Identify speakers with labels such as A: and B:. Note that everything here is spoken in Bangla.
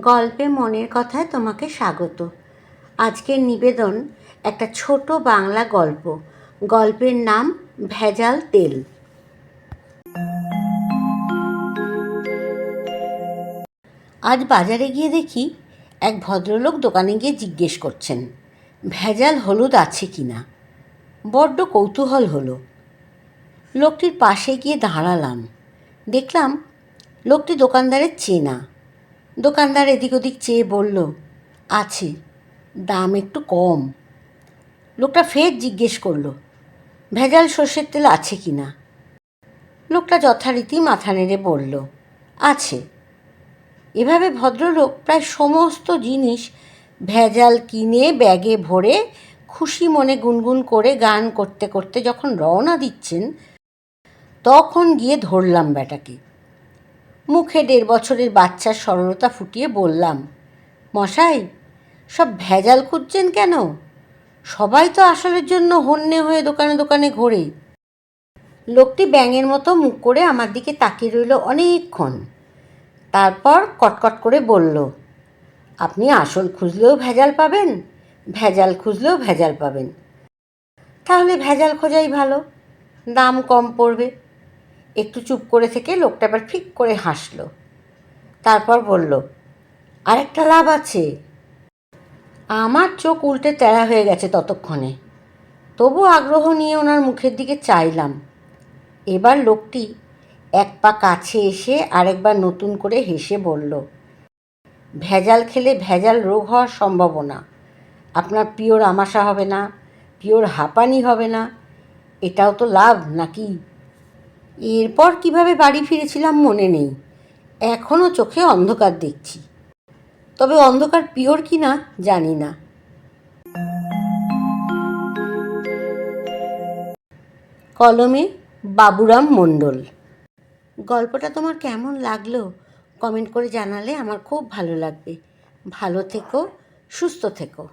A: গল্পে মনের কথায় তোমাকে স্বাগত। আজকের নিবেদন, একটা ছোট বাংলা গল্প। গল্পের নাম, ভেজাল তেল। আজ বাজারে গিয়ে দেখি এক ভদ্রলোক দোকানে গিয়ে জিজ্ঞেস করছেন, ভেজাল হলুদ আছে কি না? বড্ড কৌতূহল হলো। লোকটির পাশে গিয়ে দাঁড়ালাম। দেখলাম, লোকটি দোকানদারের চেনা। দোকানদার এদিক ওদিক চেয়ে বলল, আছে, দাম একটু কম। লোকটা ফের জিজ্ঞেস করল, ভেজাল সর্ষের তেল আছে কি না? লোকটা যথারীতি মাথা নেড়ে বলল, আছে। এভাবে ভদ্রলোক প্রায় সমস্ত জিনিস ভেজাল কিনে ব্যাগে ভরে খুশি মনে গুনগুন করে গান করতে করতে যখন রওনা দিচ্ছেন, তখন গিয়ে ধরলাম ব্যাটাকে। মুখে দেড় বছরের বাচ্চার সরলতা ফুটিয়ে বললাম, মশাই, সব ভেজাল খুঁজছেন কেন? সবাই তো আসলের জন্য হন্যে হয়ে দোকানে দোকানে ঘোরে। লোকটি ব্যাঙের মতো মুখ করে আমার দিকে তাকিয়ে রইল অনেকক্ষণ। তারপর কটকট করে বলল, আপনি আসল খুঁজলেও ভেজাল পাবেন, ভেজাল খুঁজলেও ভেজাল পাবেন। তাহলে ভেজাল খোঁজাই ভালো, দাম কম পড়বে। একটু চুপ করে থেকে লোকটা আবার ফিক করে হাসলো। তারপর বলল, আরেকটা লাভ আছে। আমার চোখ উল্টে তেড়া হয়ে গেছে ততক্ষণে। তবু আগ্রহ নিয়ে ওনার মুখের দিকে চাইলাম। এবার লোকটি এক পা কাছে এসে আরেকবার নতুন করে হেসে বলল, ভেজাল খেলে ভেজাল রোগ হওয়ার সম্ভাবনা। আপনার পিওর আমাশা হবে না, পিওর হাঁপানি হবে না। এটাও তো লাভ নাকি? এরপর কীভাবে বাড়ি ফিরেছিলাম মনে নেই। এখনও চোখে অন্ধকার দেখছি। তবে অন্ধকার পিওর কি না, জানি না। কলমে বাবুরাম মণ্ডল। গল্পটা তোমার কেমন লাগল কমেন্ট করে জানালে আমার খুব ভালো লাগবে। ভালো থেকো, সুস্থ থেকো।